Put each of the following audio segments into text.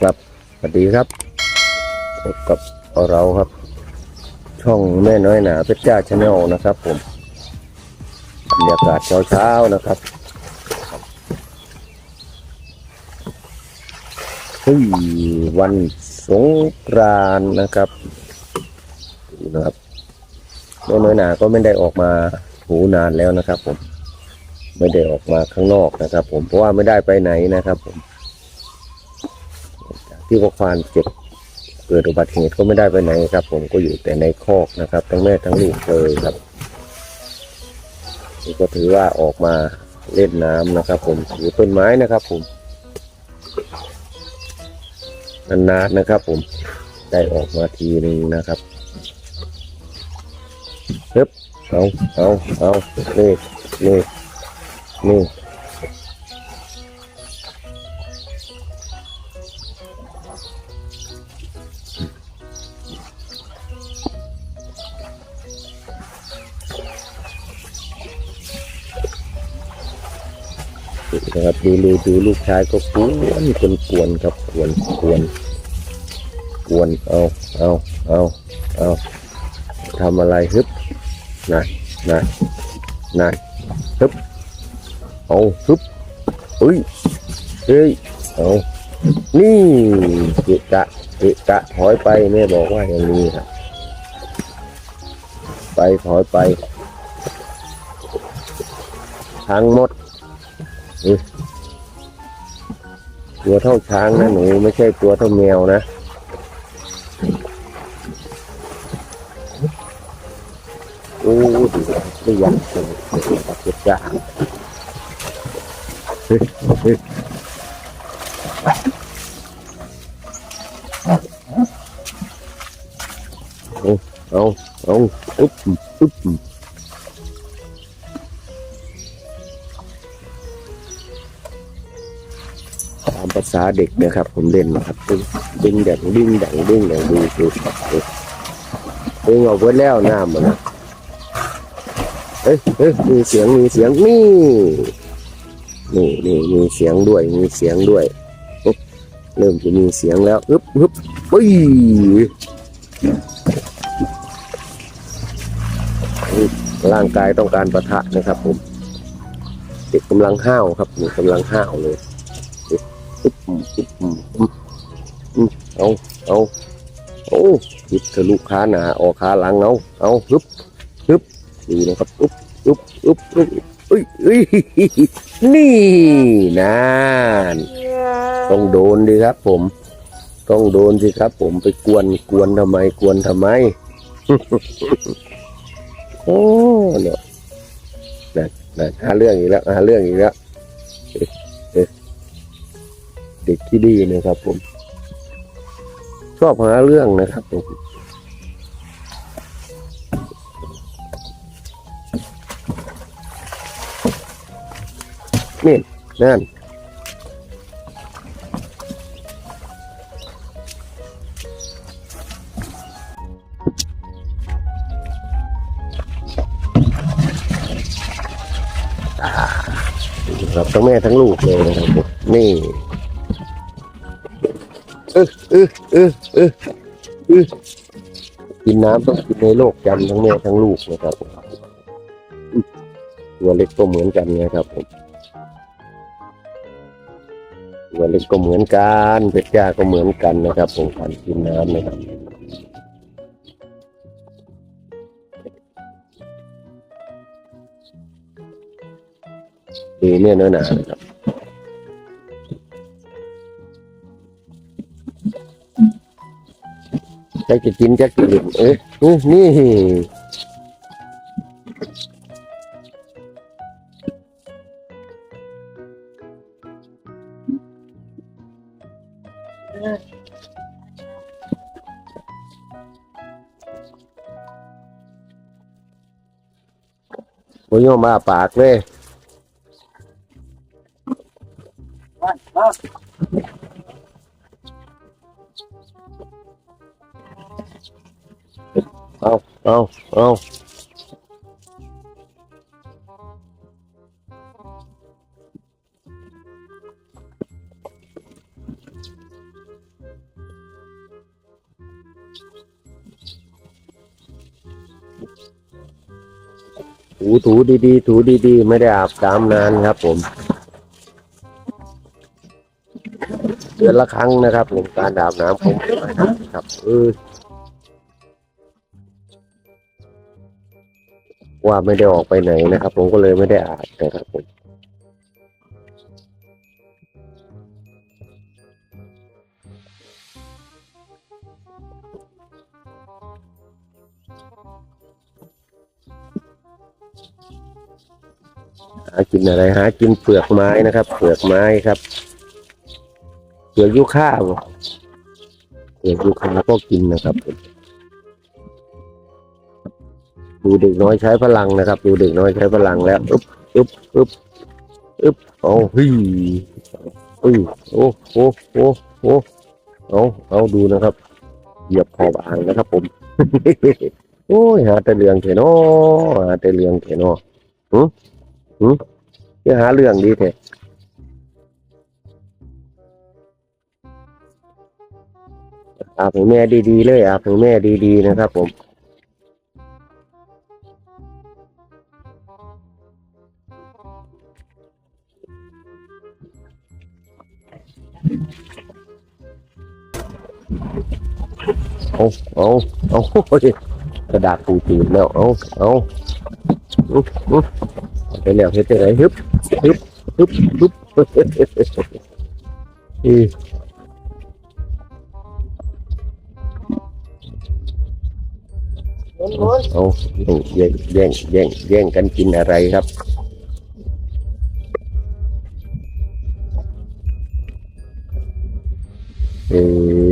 ครับสวัสดีครับพบกับเราครับ ช่องแม่น้อยหนาเพชรจ้าชาแนลนะครับ ผมบรรยากาศเช้าๆนะครับเฮ้ยวันสงกรานนะครับนะครับแม่น้อยหนาก็ไม่ได้ออกมาถูนานแล้วนะครับ ผม ไม่ได้ออกมาข้างนอกนะครับ ผมเพราะว่าไม่ได้ไปไหนนะครับ ผม ที่พวกฟานเจ็บเกิดอุบัติเหตุก็ไม่ได้ไปไหนครับ ผมก็อยู่แต่ในคอกนะครับ ทั้งแม่ทั้งลูกเลยครับนี่ก็ถือว่าออกมาเล่นน้ำนะครับ ผมอยู่ต้นไม้นะครับ ผมนานๆนะครับ ผมได้ออกมาทีนึงนะครับเฮ้บเอาเอาเอานี่นี่นี่ นะครับ ดูดูดูลูกชายก็กวนกวนกวนครับกวนกวนกวนเอาเอาเอาเอาทำอะไรฮึบนะนะนะฮึบเอาฮึบเฮ้ยเฮ้ยเอา นี่เกะกะเกะกะถอยไปแม่บอกว่าอย่างนี้ครับ ไปถอยไปทั้งหมดตัวเท่าช้างนะหนูไม่ใช่ตัวเท่าแมวนะโอ้ดีไม่อยากจะเจ็บจ้าเฮ้ย เอาเอาเอาอุ๊บอุ๊บตามภาษาเด็กนะครับ ผมเล่นนะครับดึงดึงแดงดึงแดงดึงแดงดูดูดูดึงออกไว้แล้วหน้ามันนะเอ้ยเอ้ยมีเสียงมีเสียงนี่นี่นี่มีเสียงด้วยมีเสียงด้วย เริ่มจะมีเสียงแล้วฮึบฮึบปุ้ยร่างกายต้องการประทะนะครับผมเด็กกำลังห้าวครับนี่กำลังห้าวเลยอึบอืมอึ๊บอืมอืมอืมเอาเอาโอ้ยึดทะลุขาหนาออกขาหลังเอาเอาฮึบฮึบดูนะครับอึ๊บอึ๊บอึ๊บอึบ อ้ยเอ้ยนี่นานต้องโดนดีครับ ผม ต้องโดนสิครับ ผมไปกวนกวนทำไมกวนทำไมโอ้เนี่ยนั่นนั่นหาเรื่องอีกแล้วหาเรื่องอีกแล้วเด็กที่ดีนะครับ ผม ชอบหาเรื่องนะครับผม นี่นั่นครับทั้งแม่ทั้งลูกเลยนะครับนี่เออเออเออเออเออกินน้ำต้องกินในโลกจำทั้งแม่ทั้งลูกนะครับตัวเล็กก็เหมือนกันนะครับผม ตัวเล็กก็เหมือนกันเป็ดย่าก็เหมือนกันนะครับผมการกินน้ำนะครับดีเนี่ยเนื้อหนานะครับจะจะกินจะกินเอ้ยนี่ โอ้ยมาปากเลยเอาเอาเอา ถูถูดีๆ ถูดีๆ ไม่ได้อาบน้ำนานครับผม เดือนละครั้งนะครับผมการอาบน้ำผมครับเออว่าไม่ได้ออกไปไหนนะครับ ผมก็เลยไม่ได้อาบนะครับผม หากินอะไรหากินเปลือกไม้นะครับ เปลือกไม้ครับเปลือกยุค่าบเปลือกยุค่าก็กินนะครับดูเด็กน้อยใช้พลังนะครับ ดูเด็กน้อยใช้พลังแล้วอึ๊บอึ๊บอึ๊บอึ๊บเอาฮ้ยเฮ้ยโอ้โอ้โอ้โอ้เอาเอาดูนะครับเหยียบขอบอ่างนะครับ ผมโอ้ยหาแต่เรืองเถนาะหาแต่เรืองเถอะเนาะ จะหาเรื่องดีแท้อาบให้แม่ดีๆเลยอาบให้แม่ดีๆนะครับ ผมเอาเอาเอาโอ้ยกระดาษปูตีนแล้วเอาเอา ไปแล้วเฮ็ดจังไดฮึบฮึบฮึบฮึบอือเอาแย่งแย่งแย่งแย่งกันกินอะไรครับเออ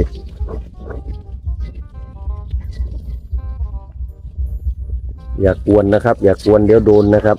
อย่ากวนนะครับ อย่ากวนเดี๋ยวโดนนะครับ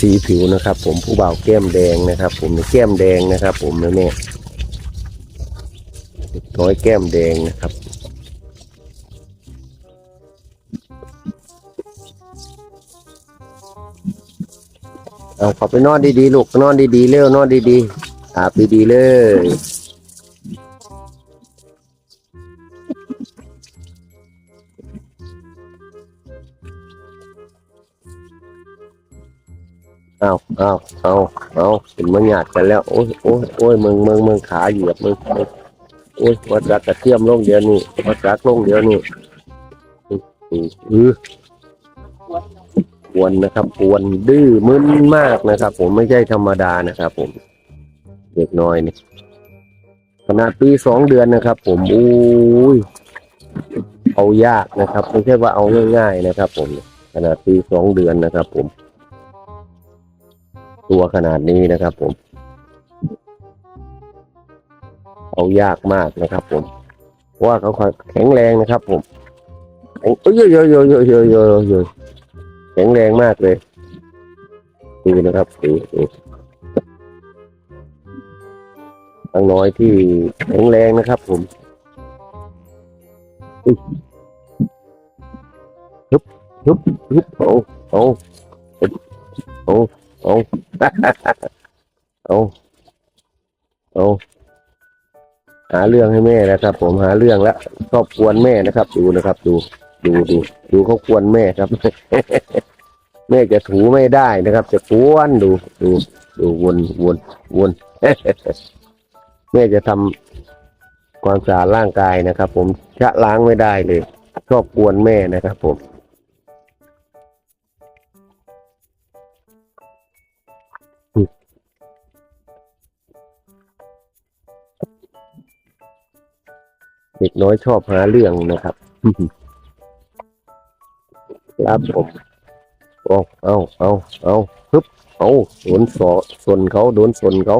สีผิวนะครับ ผมผู้บ่าวแก้มแดงนะครับ ผมแก้มแดงนะครับ ผมนะเนี่ยเด็กน้อยแก้มแดงนะครับเอาขอไปนอนดีๆลูกนอนดีๆเร็วนอนดีๆอาบดีๆเลย เอาเอาเอาเอาเป็นมันหยาดกันแล้ว โอ้ยโอ้ยโอ้ยมึงมึงมึงขาเหยียบมึงโอ้ยวัดรักกระเทียมลงเดียวนี่วัดรักลงเดียวนี่อืออควนนะครับควนดื้อมึนมากนะครับ ผมไม่ใช่ธรรมดานะครับ ผม เด็กน้อยนี่ขนาดปีสองเดือนนะครับ ผมอุ้ยเอายากนะครับ ไม่ใช่ว่าเอาง่าย ๆนะครับ ผมขนาดปีสองเดือนนะครับ ผม ตัวขนาดนี้นะครับผม เอายากมากนะครับผมเพราะว่าเขาแข็งแรงนะครับผมเอ้ยเยอะเยอะเยอะเยอะเยอะเยแข็งแรงมากเลยดูนะครับดูดูตั้งน้อยที่แข็งแรงนะครับผมฮึบฮึบฮึบเอาเอาเอาเอา เอาเอาหาเรื่องให้แม่นะครับ ผมหาเรื่องแล้วชอบกวนแม่นะครับ ดูนะครับ ดู ดูดูดูเขากวนแม่ครับ แม่จะถูไม่ได้นะครับ จะกวนดู ดู ดูวนวนวนแม่จะทำความสะอาดร่างกายนะครับ ผมชะล้างไม่ได้เลย ชอบกวนแม่นะครับ ผม เด็กน้อยชอบหาเรื่องนะครับครับผมเอาเอาเอาเอาฮึบเอาโดนสอส่วนเขาโดนส่วนเขา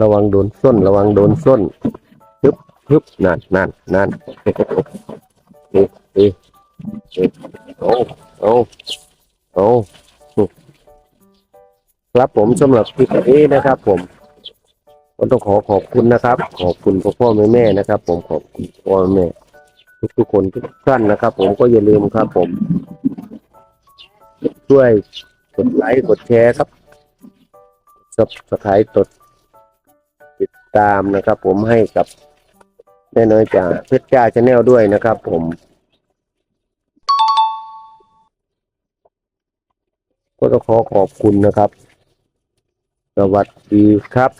ระวังโดนส้น ระวังโดนส้นฮึบฮึบนั่นนั่นนั่นเอ๊ะเอ๊ะเอ๊ะเอาเอาเอาครับผมสำหรับคลิปนี้นะครับผม ต้องขอขอบคุณนะครับ ขอบคุณพ่อพ่อแม่แม่นะครับ ผมขอบคุณพ่อแม่ทุกทุกคนทุกท่านนะครับ ผมก็อย่าลืมครับ ผม ช่วยกดไลค์กดแชร์ครับสับสไครต์ตดติดตามนะครับ ผมให้กับแม่น้อยจ่าเพชรจ้าชาแนลด้วยนะครับ ผมก็ต้องขอขอบคุณนะครับ สวัสดีครับ